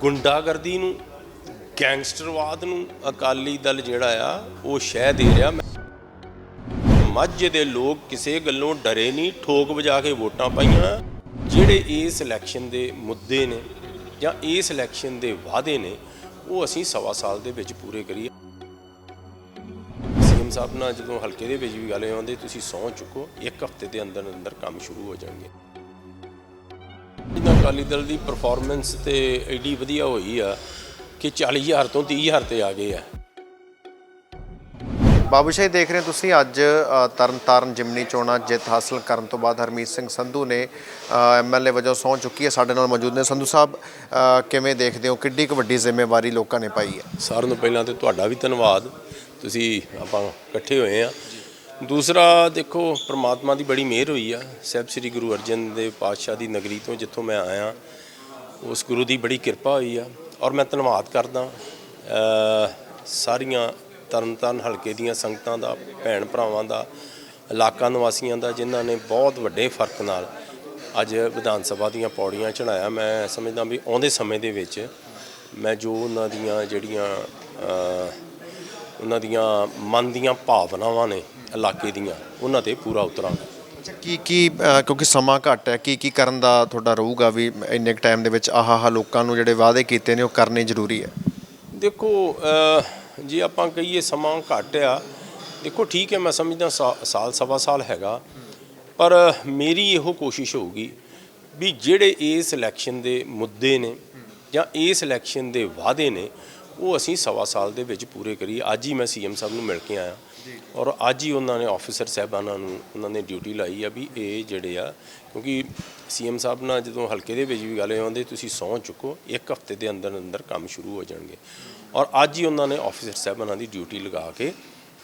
ਗੁੰਡਾਗਰਦੀ ਨੂੰ, ਗੈਂਗਸਟਰਵਾਦ ਨੂੰ ਅਕਾਲੀ ਦਲ ਜਿਹੜਾ ਆ, ਉਹ ਸ਼ਹਿ ਦੇ ਰਿਹਾ। ਮਾਝੇ ਦੇ ਲੋਕ ਕਿਸੇ ਗੱਲੋਂ ਡਰੇ ਨਹੀਂ, ਠੋਕ ਵਜਾ ਕੇ ਵੋਟਾਂ ਪਾਈਆਂ। ਜਿਹੜੇ ਇਸ ਇਲੈਕਸ਼ਨ ਦੇ ਮੁੱਦੇ ਨੇ ਜਾਂ ਇਸ ਇਲੈਕਸ਼ਨ ਦੇ ਵਾਅਦੇ ਨੇ, ਉਹ ਅਸੀਂ ਸਵਾ ਸਾਲ ਦੇ ਵਿੱਚ ਪੂਰੇ ਕਰੀਏ। ਸੀਐਮ ਸਾਹਿਬ ਨਾਲ ਜਦੋਂ ਹਲਕੇ ਦੇ ਵਿੱਚ ਵੀ ਗੱਲ ਆਉਂਦੇ ਤੁਸੀਂ ਸਹੁੰ ਚੁੱਕੋ, ਇੱਕ ਹਫ਼ਤੇ ਦੇ ਅੰਦਰ ਅੰਦਰ ਕੰਮ ਸ਼ੁਰੂ ਹੋ ਜਾਣਗੇ। ਅਕਾਲੀ ਦਲ ਦੀ ਪਰਫਾਰਮੈਂਸ ਤੇ ਐਡੀ ਵਧੀਆ ਹੋਈ ਆ ਕਿ 40000 ਤੋਂ 30000 ਤੇ ਆ ਗਏ ਆ। ਬਾਬੂ ਸ਼ਾਹੀ ਦੇਖ ਰਹੇ ਤੁਸੀਂ ਅੱਜ ਤਰਨਤਾਰਨ ਜਿਮਨੀ ਚੋਣਾਂ ਜਿੱਤ ਹਾਸਲ ਕਰਨ ਤੋਂ ਬਾਅਦ ਹਰਮੀਤ ਸਿੰਘ ਸੰਧੂ ਨੇ ਐਮਐਲਏ ਵਜੋਂ ਸਹੁੰ ਚੁੱਕੀ ਹੈ ਸਾਡੇ ਨਾਲ ਮੌਜੂਦ ਨੇ। ਸੰਧੂ ਸਾਹਿਬ ਅ, ਕਿਵੇਂ ਦੇਖਦੇ ਹੋ? ਕਿੱਡੀ ਕੁ ਵੱਡੀ ਜ਼ਿੰਮੇਵਾਰੀ ਲੋਕਾਂ ਨੇ ਪਾਈ ਹੈ? ਸਾਰਿਆਂ ਨੂੰ ਪਹਿਲਾਂ ਤੇ ਤੁਹਾਡਾ ਵੀ ਧੰਨਵਾਦ। ਤੁਸੀਂ ਆਪਾਂ ਇਕੱਠੇ ਹੋਏ ਆ। ਦੂਸਰਾ ਦੇਖੋ ਪ੍ਰਮਾਤਮਾ ਦੀ ਬੜੀ ਮਿਹਰ ਹੋਈ ਆ। ਸਾਹਿਬ ਸ੍ਰੀ ਗੁਰੂ ਅਰਜਨ ਦੇਵ ਪਾਤਸ਼ਾਹ ਦੀ ਨਗਰੀ ਤੋਂ ਜਿੱਥੋਂ ਮੈਂ ਆਇਆ ਉਸ ਗੁਰੂ ਦੀ ਬੜੀ ਕਿਰਪਾ ਹੋਈ ਆ। ਔਰ ਮੈਂ ਧੰਨਵਾਦ ਕਰਦਾ ਅ, ਸਾਰੀਆਂ ਤਰਨਤਾਰਨ ਹਲਕੇ ਦੀਆਂ ਸੰਗਤਾਂ ਦਾ ਭੈਣ ਭਰਾਵਾਂ ਦਾ ਇਲਾਕਾ ਨਿਵਾਸੀਆਂ ਦਾ ਜਿਨ੍ਹਾਂ ਨੇ ਬਹੁਤ ਵੱਡੇ ਫ਼ਰਕ ਨਾਲ ਅੱਜ ਵਿਧਾਨ ਸਭਾ ਦੀਆਂ ਪੌੜੀਆਂ ਚੜਾਇਆ ਮੈਂ ਸਮਝਦਾ ਵੀ ਆਉਂਦੇ ਸਮੇਂ ਦੇ ਵਿੱਚ ਮੈਂ ਜੋ ਉਹਨਾਂ ਦੀਆਂ ਜਿਹੜੀਆਂ ਉਹਨਾਂ ਦੀਆਂ ਮਨ ਦੀਆਂ ਭਾਵਨਾਵਾਂ ਨੇ ਇਲਾਕੇ ਦੀਆਂ ਉਹਨਾਂ ਤੇ ਪੂਰਾ ਉਤਰਾਂਗਾ। ਅੱਛਾ ਕੀ ਕੀ ਅ, ਕਿਉਂਕਿ ਸਮਾਂ ਘੱਟ ਹੈ ਕੀ ਕੀ ਕਰਨ ਦਾ ਤੁਹਾਡਾ ਰਹੂਗਾ ਵੀ ਇੰਨੇ ਕੁ ਟਾਈਮ ਦੇ ਵਿੱਚ ਆਹ ਆਹ ਲੋਕਾਂ ਨੂੰ ਜਿਹੜੇ ਵਾਅਦੇ ਕੀਤੇ ਨੇ ਉਹ ਕਰਨੇ ਜ਼ਰੂਰੀ ਹੈ? ਦੇਖੋ ਅ, ਜੇ ਆਪਾਂ ਕਹੀਏ ਸਮਾਂ ਘੱਟ ਆ ਦੇਖੋ ਠੀਕ ਹੈ ਮੈਂ ਸਮਝਦਾ ਸਾ- ਸਾਲ ਸਵਾ ਸਾਲ ਹੈਗਾ ਪਰ ਮੇਰੀ ਇਹੋ ਕੋਸ਼ਿਸ਼ ਹੋਊਗੀ ਵੀ ਜਿਹੜੇ ਇਸ ਇਲੈਕਸ਼ਨ ਦੇ ਮੁੱਦੇ ਨੇ ਜਾਂ ਇਸ ਇਲੈਕਸ਼ਨ ਦੇ ਵਾਅਦੇ ਨੇ ਉਹ ਅਸੀਂ ਸਵਾ ਸਾਲ ਦੇ ਵਿੱਚ ਪੂਰੇ ਕਰੀਏ। ਅੱਜ ਹੀ ਮੈਂ ਸੀਐਮ ਸਾਹਿਬ ਨੂੰ ਮਿਲ ਕੇ ਆਇਆ। ਔਰ ਅੱਜ ਹੀ ਉਹਨਾਂ ਨੇ ਆਫੀਸਰ ਸਾਹਿਬਾਨਾਂ ਨੂੰ ਉਹਨਾਂ ਨੇ ਡਿਊਟੀ ਲਾਈ ਆ ਵੀ ਇਹ ਜਿਹੜੇ ਆ ਕਿਉਂਕਿ ਸੀਐਮ ਸਾਹਿਬ ਨਾਲ ਜਦੋਂ ਹਲਕੇ ਦੇ ਵਿੱਚ ਵੀ ਗੱਲ ਆਉਂਦੇ ਤੁਸੀਂ ਸਹੁੰ ਚੁੱਕੋ ਇੱਕ ਹਫ਼ਤੇ ਦੇ ਅੰਦਰ ਅੰਦਰ ਕੰਮ ਸ਼ੁਰੂ ਹੋ ਜਾਣਗੇ। ਔਰ ਅੱਜ ਹੀ ਉਹਨਾਂ ਨੇ ਆਫੀਸਰ ਸਾਹਿਬਾਨਾਂ ਦੀ ਡਿਊਟੀ ਲਗਾ ਕੇ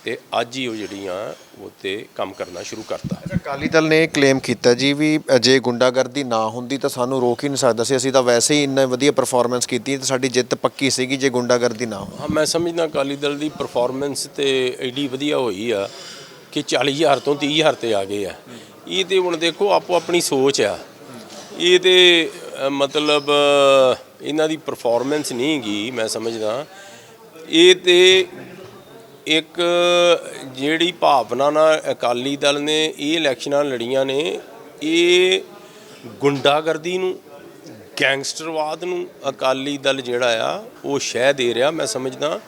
ਤੇ ਅੱਜ ਹੀ ਉਹ ਜਿਹੜੀਆਂ ਉਹ ਤੇ ਕੰਮ ਕਰਨਾ ਸ਼ੁਰੂ ਕਰਤਾ ਅਕਾਲੀ ਦਲ ਨੇ ਕਲੇਮ ਕੀਤਾ ਜੀ ਵੀ ਜੇ ਗੁੰਡਾਗਰਦੀ ਨਾ ਹੁੰਦੀ ਤਾਂ ਸਾਨੂੰ ਰੋਕ ਹੀ ਨਹੀਂ ਸਕਦਾ ਸੀ। ਅਸੀਂ ਤਾਂ ਵੈਸੇ ਹੀ ਇੰਨਾ ਵਧੀਆ ਪਰਫਾਰਮੈਂਸ ਕੀਤੀ ਤੇ ਸਾਡੀ ਜਿੱਤ ਪੱਕੀ ਸੀਗੀ ਜੇ ਗੁੰਡਾਗਰਦੀ ਨਾ ਹੋ ਹਾਂ ਮੈਂ ਸਮਝਦਾ ਅਕਾਲੀ ਦਲ ਦੀ ਪਰਫਾਰਮੈਂਸ ਤੇ ਐਡੀ ਵਧੀਆ ਹੋਈ ਆ ਕਿ 40000 ਤੋਂ 30000 ਤੇ ਆ ਗਏ ਆ। ਇਹ ਤੇ ਹੁਣ ਦੇਖੋ ਆਪੋ ਆਪਣੀ ਸੋਚ ਆ। ਇਹ ਤੇ ਮਤਲਬ ਇਹਨਾਂ ਦੀ ਪਰਫਾਰਮੈਂਸ ਨਹੀਂ ਹੈਗੀ ਮੈਂ ਸਮਝਦਾ। ਇਹ ਤੇ ਇੱਕ ਜਿਹੜੀ ਭਾਵਨਾ ਨਾਲ ਅਕਾਲੀ ਦਲ ਨੇ ਇਹ ਇਲੈਕਸ਼ਨਾਂ ਲੜੀਆਂ ਨੇ, ਇਹ ਗੁੰਡਾਗਰਦੀ ਨੂੰ, ਗੈਂਗਸਟਰਵਾਦ ਨੂੰ ਅਕਾਲੀ ਦਲ ਜਿਹੜਾ ਆ, ਉਹ ਸ਼ਹਿ ਦੇ ਰਿਹਾ। ਮੈਂ ਸਮਝਦਾ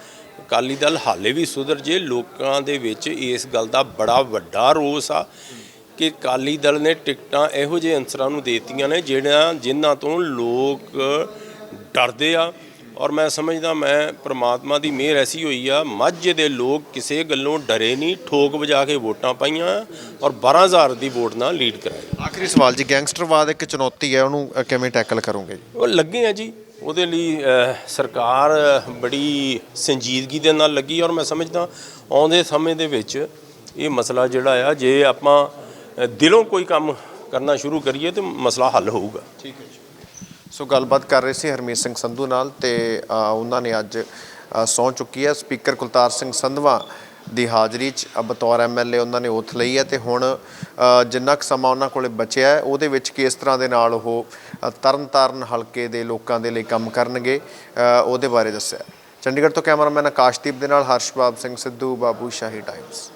ਅਕਾਲੀ ਦਲ ਹਾਲੇ ਵੀ ਸੁਧਰ ਜੇ, ਲੋਕਾਂ ਦੇ ਵਿੱਚ ਇਸ ਗੱਲ ਦਾ ਬੜਾ ਵੱਡਾ ਰੋਸ ਆ ਕਿ ਅਕਾਲੀ ਦਲ ਨੇ ਟਿਕਟਾਂ ਇਹੋ ਜਿਹੇ ਅੰਸਰਾਂ ਨੂੰ ਦੇਤੀਆਂ ਨੇ, ਜਿਹੜਾ ਜਿਨ੍ਹਾਂ ਤੋਂ ਲੋਕ ਡਰਦੇ ਆ। ਔਰ ਮੈਂ ਸਮਝਦਾ ਮੈਂ ਪ੍ਰਮਾਤਮਾ ਦੀ ਮਿਹਰ ਐਸੀ ਹੋਈ ਆ ਮਾਝੇ ਦੇ ਲੋਕ ਕਿਸੇ ਗੱਲੋਂ ਡਰੇ ਨਹੀਂ ਠੋਕ ਵਜਾ ਕੇ ਵੋਟਾਂ ਪਾਈਆਂ ਔਰ 12000 ਦੀ ਵੋਟ ਨਾਲ ਲੀਡ ਕਰਾਇਆ ਆਖਰੀ ਸਵਾਲ ਜੀ ਗੈਂਗਸਟਰਵਾਦ ਇੱਕ ਚੁਣੌਤੀ ਹੈ ਉਹਨੂੰ ਕਿਵੇਂ ਟੈਕਲ ਕਰੋਗੇ ਜੀ? ਉਹ ਲੱਗੇ ਆ ਜੀ ਉਹਦੇ ਲਈ ਸਰਕਾਰ ਬੜੀ ਸੰਜੀਦਗੀ ਦੇ ਨਾਲ ਲੱਗੀ ਔਰ ਮੈਂ ਸਮਝਦਾ ਆਉਂਦੇ ਸਮੇਂ ਦੇ ਵਿੱਚ ਇਹ ਮਸਲਾ ਜਿਹੜਾ ਆ ਜੇ ਆਪਾਂ ਦਿਲੋਂ ਕੋਈ ਕੰਮ ਕਰਨਾ ਸ਼ੁਰੂ ਕਰੀਏ ਤੇ ਮਸਲਾ ਹੱਲ ਹੋਊਗਾ। ਠੀਕ ਹੈ ਜੀ। ਸੋ ਗੱਲਬਾਤ ਕਰ ਰਹੇ ਸੀ ਹਰਮੀਤ ਸਿੰਘ ਸੰਧੂ ਨਾਲ ਤੇ ਉਹਨਾਂ ਨੇ ਅੱਜ ਅ, ਸਹੁੰ ਚੁੱਕੀ ਹੈ। ਸਪੀਕਰ ਕੁਲਤਾਰ ਸਿੰਘ ਸੰਧਵਾ ਦੀ ਹਾਜ਼ਰੀ 'ਚ ਅ, ਬਤੌਰ ਐਮਐਲਏ ਉਹਨਾਂ ਨੇ ਉਥ ਲਈ ਹੈ ਤੇ ਹੁਣ ਜਿੰਨਾ ਕੁ ਸਮਾਂ ਉਹਨਾਂ ਕੋਲੇ ਬਚਿਆ ਹੈ ਉਹਦੇ ਵਿੱਚ ਕਿਸ ਤਰ੍ਹਾਂ ਦੇ ਨਾਲ ਉਹ ਅ, ਤਰਨਤਾਰਨ ਹਲਕੇ ਦੇ ਲੋਕਾਂ ਦੇ ਲਈ ਕੰਮ ਕਰਨਗੇ ਉਹਦੇ ਬਾਰੇ ਦੱਸਿਆ। ਚੰਡੀਗੜ੍ਹ ਤੋਂ ਕੈਮਰਾਮੈਨ ਆਕਾਸ਼ਦੀਪ ਦੇ ਨਾਲ ਹਰਸ਼ਬਾਬ ਸਿੰਘ ਸਿੱਧੂ ਬਾਬੂ ਸ਼ਾਹੀ ਟਾਈਮਸ